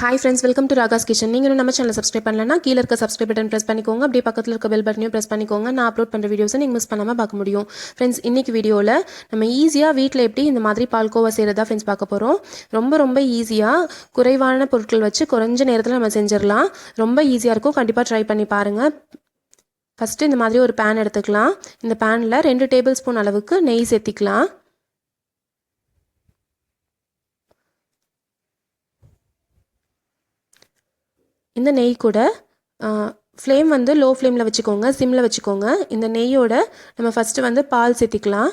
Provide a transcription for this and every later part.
Hi friends welcome to Raga's kitchen நீங்கள் இன்னும் நம்ம சேனல் சப்ஸ்கிரைப் பண்ணலன்னா கீழே இருக்க சப்ஸ்கிரைப் பட்டன் ப்ரெஸ் பண்ணிக்கோங்க. அப்படியே பக்கத்தில் இருக்க பெல் பட்டனையும் ப்ரெஸ் பண்ணிக்கோங்க. நான் அப்லோட் பண்ணுற வீடியோஸை நீங்கள் மிஸ் பண்ணாமல் பார்க்க முடியும். ஃப்ரெண்ட்ஸ் இன்னைக்கு வீடியோவில் நம்ம ஈஸியாக வீட்டில் எப்படி இந்த மாதிரி பால்கோவா செய்கிறதா ஃப்ரெண்ட்ஸ் பார்க்க போகிறோம் ரொம்ப ரொம்ப ஈஸியாக குறைவான பொருட்கள் வச்சு குறைஞ்ச நேரத்தில் நம்ம செஞ்சிடலாம். ரொம்ப ஈஸியாக இருக்கும். கண்டிப்பாக ட்ரை பண்ணி பாருங்கள் ஃபஸ்ட்டு இந்த மாதிரி ஒரு பேன் எடுத்துக்கலாம். இந்த பேனில் ரெண்டு டேபிள் ஸ்பூன் அளவுக்கு நெய் சேர்த்திக்கலாம். இந்த நெய் கூட ஃப்ளேம் வந்து லோ ஃப்ளேமில் வச்சுக்கோங்க சிம்மில் வச்சுக்கோங்க. இந்த நெய்யோட நம்ம ஃபஸ்ட்டு வந்து பால் சேர்த்திக்கலாம்.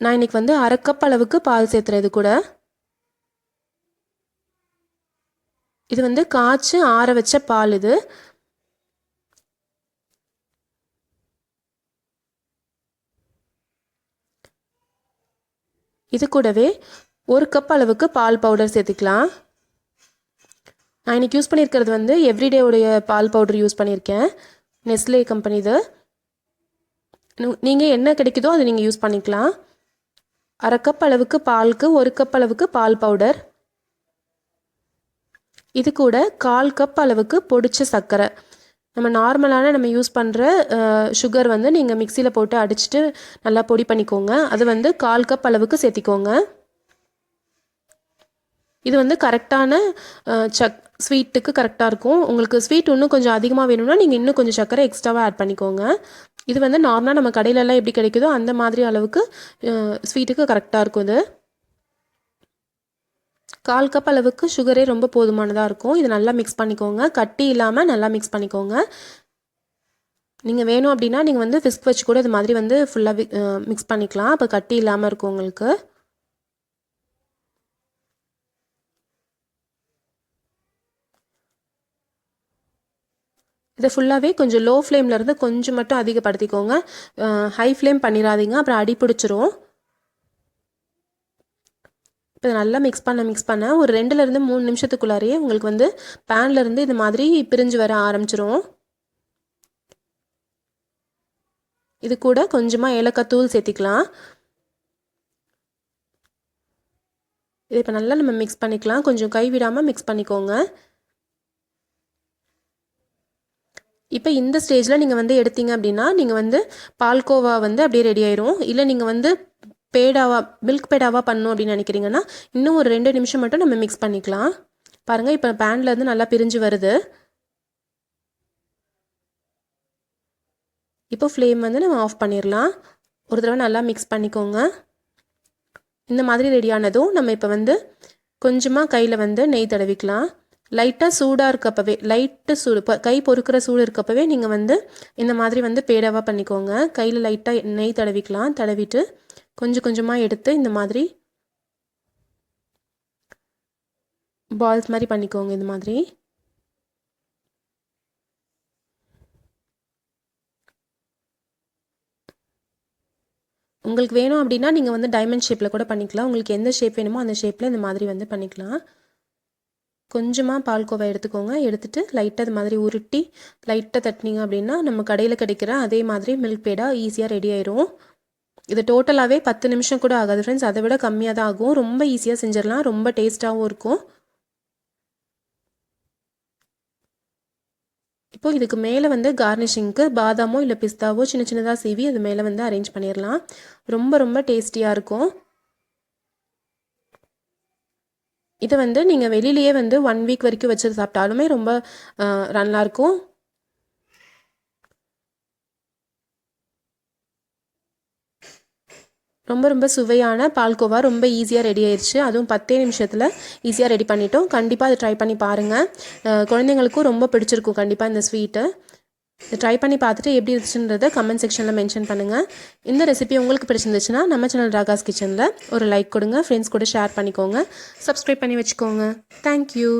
நான் இன்றைக்கி வந்து அரை கப் அளவுக்கு பால் சேர்த்துறது கூட. இது வந்து காய்ச்சி ஆற வச்ச பால் இது. இது கூடவே ஒரு கப் அளவுக்கு பால் பவுடர் சேர்த்துக்கலாம். நான் இன்றைக்கி யூஸ் பண்ணியிருக்கிறது வந்து எவ்ரிடேவுடைய பால் பவுடர் யூஸ் பண்ணியிருக்கேன். நெஸ்லே கம்பெனி இது. நீங்கள் என்ன கிடைக்குதோ அதை நீங்கள் யூஸ் பண்ணிக்கலாம். அரை கப் அளவுக்கு பாலுக்கு ஒரு கப் அளவுக்கு பால் பவுடர் இது கூட கால் கப் அளவுக்கு பொடிச்ச சர்க்கரை. நம்ம நார்மலான நம்ம யூஸ் பண்ணுற சுகர் வந்து நீங்கள் மிக்சியில் போட்டு அடிச்சுட்டு நல்லா பொடி பண்ணிக்கோங்க. அது வந்து கால் கப் அளவுக்கு சேர்த்திக்கோங்க. இது வந்து கரெக்டான சக் ஸ்வீட்டுக்கு கரெக்டாக இருக்கும். உங்களுக்கு ஸ்வீட் இன்னும் கொஞ்சம் அதிகமாக வேணும்னா நீங்கள் இன்னும் கொஞ்சம் சர்க்கரை எக்ஸ்ட்ராவாக ஆட் பண்ணிக்கோங்க. இது வந்து நார்மலாக நம்ம கடையிலலாம் எப்படி கிடைக்குதோ அந்த மாதிரி அளவுக்கு ஸ்வீட்டுக்கு கரெக்டாக இருக்கும் இது. கால் கப் அளவுக்கு சுகரே ரொம்ப போதுமானதாக இருக்கும். இது நல்லா மிக்ஸ் பண்ணிக்கோங்க. கட்டி இல்லாமல் நல்லா மிக்ஸ் பண்ணிக்கோங்க. நீங்கள் வேணும் அப்படின்னா நீங்கள் வந்து ஃபிஸ்க் வச்சு கூட இது மாதிரி வந்து ஃபுல்லாக மிக்ஸ் பண்ணிக்கலாம். அப்போ கட்டி இல்லாமல் இருக்கும் உங்களுக்கு. இதை ஃபுல்லாகவே கொஞ்சம் லோ ஃப்ளேம்லேருந்து கொஞ்சம் மட்டும் அதிகப்படுத்திக்கோங்க. ஹை ஃப்ளேம் பண்ணிடாதீங்க. அப்புறம் அடி பிடிச்சிரும். இப்போ நல்லா மிக்ஸ் பண்ண மிக்ஸ் பண்ண ஒரு ரெண்டுலேருந்து மூணு நிமிஷத்துக்குள்ளாரையே உங்களுக்கு வந்து பேன்லேருந்து இது மாதிரி பிரிஞ்சு வர ஆரம்பிச்சிரும். இது கூட கொஞ்சமாக ஏலக்காய் தூள் சேர்த்திக்கலாம். இதை இப்போ நல்லா நம்ம மிக்ஸ் பண்ணிக்கலாம். கொஞ்சம் கைவிடாமல் மிக்ஸ் பண்ணிக்கோங்க. இப்போ இந்த ஸ்டேஜில் நீங்கள் வந்து எடுத்தீங்க அப்படின்னா நீங்கள் வந்து பால்கோவா வந்து அப்படியே ரெடி ஆயிரும். இல்லை நீங்கள் வந்து பேடாவா மில்க் பேடாவா பண்ணணும் அப்படின்னு நினைக்கிறீங்கன்னா இன்னும் ஒரு ரெண்டு நிமிஷம் மட்டும் நம்ம மிக்ஸ் பண்ணிக்கலாம். பாருங்கள் இப்போ பேனில் இருந்து நல்லா பிரிஞ்சு வருது. இப்போ ஃப்ளேம் வந்து நம்ம ஆஃப் பண்ணிடலாம் ஒரு தடவை நல்லா மிக்ஸ் பண்ணிக்கோங்க. இந்த மாதிரி ரெடியானதும் நம்ம இப்போ வந்து கொஞ்சமாக கையில் வந்து நெய் தடவிக்கலாம். லைட்டாக சூடாக இருக்கப்பவே லைட்டு சூடு இப்போ கை பொறுக்கிற சூடு இருக்கப்பவே நீங்கள் வந்து இந்த மாதிரி வந்து பேடாவாக பண்ணிக்கோங்க. கையில் லைட்டாக நெய் தடவிக்கலாம். தடவிட்டு கொஞ்சம் கொஞ்சமாக எடுத்து இந்த மாதிரி பால்ஸ் மாதிரி பண்ணிக்கோங்க இந்த மாதிரி. உங்களுக்கு வேணும் அப்படின்னா நீங்கள் வந்து டைமண்ட் ஷேப்பில் கூட பண்ணிக்கலாம். உங்களுக்கு எந்த ஷேப் வேணுமோ அந்த ஷேப்பில் இந்த மாதிரி வந்து பண்ணிக்கலாம். கொஞ்சமாக பால்கோவா எடுத்துக்கோங்க. எடுத்துகிட்டு லைட்டாக இது மாதிரி உருட்டி லைட்டாக தட்டினீங்க அப்படின்னா நம்ம கடையில் கிடைக்கிற அதே மாதிரி மில்க் பேடாக ஈஸியாக ரெடி ஆயிரும். இது டோட்டலாகவே பத்து நிமிஷம் கூட ஆகாது ஃப்ரெண்ட்ஸ் அதை விட கம்மியாக தான் ஆகும். ரொம்ப ஈஸியாக செஞ்சிடலாம். ரொம்ப டேஸ்ட்டாகவும் இருக்கும். இப்போ இதுக்கு மேலே வந்து கார்னிஷிங்க்கு பாதாமோ இல்லை பிஸ்தாவோ சின்ன சின்னதாக சீவி அது மேலே வந்து அரேஞ்ச் பண்ணிடலாம். ரொம்ப ரொம்ப டேஸ்டியாக இருக்கும். இதை வந்து நீங்கள் வெளியிலேயே வந்து ஒன் வீக் வரைக்கும் வச்சு சாப்பிட்டாலுமே ரொம்ப நல்லாயிருக்கும் ரொம்ப ரொம்ப சுவையான பால்கோவா ரொம்ப ஈஸியாக ரெடி ஆயிடுச்சு அதுவும் பத்தே நிமிஷத்தில் ஈஸியாக ரெடி பண்ணிட்டோம். கண்டிப்பாக அதை ட்ரை பண்ணி பாருங்கள் குழந்தைங்களுக்கும் ரொம்ப பிடிச்சிருக்கும் கண்டிப்பாக இந்த ஸ்வீட்டு ட்ரை பண்ணி பார்த்துட்டு எப்படி இருந்துச்சுன்றதை கமெண்ட் செக்ஷனில் மென்ஷன் பண்ணுங்கள் இந்த ரெசிபி உங்களுக்கு பிடிச்சிருந்துச்சுன்னா நம்ம சேனல் ராகாஸ் கிச்சனில் ஒரு லைக் கொடுங்க. ஃப்ரெண்ட்ஸ் கூட ஷேர் பண்ணிக்கோங்க. சப்ஸ்கிரைப் பண்ணி வச்சுக்கோங்க. தேங்க்யூ